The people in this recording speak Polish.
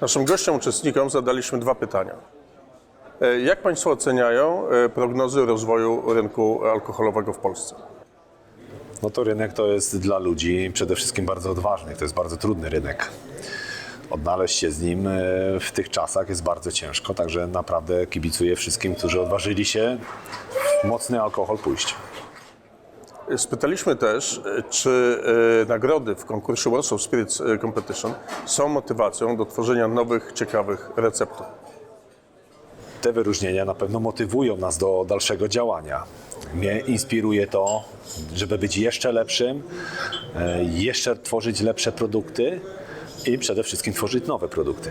Naszym gościom, uczestnikom zadaliśmy dwa pytania. E, Jak Państwo oceniają e, prognozy rozwoju rynku alkoholowego w Polsce? No to rynek to jest dla ludzi przede wszystkim bardzo odważny. To jest bardzo trudny rynek. Odnaleźć się z nim e, w tych czasach jest bardzo ciężko, także naprawdę kibicuję wszystkim, którzy odważyli się w mocny alkohol pójść. Spytaliśmy też, e, czy e, nagrody w konkursie Warsaw Spirits e, Competition są motywacją do tworzenia nowych, ciekawych receptur. Te wyróżnienia na pewno motywują nas do dalszego działania. Mnie inspiruje to, żeby być jeszcze lepszym, jeszcze tworzyć lepsze produkty i przede wszystkim tworzyć nowe produkty.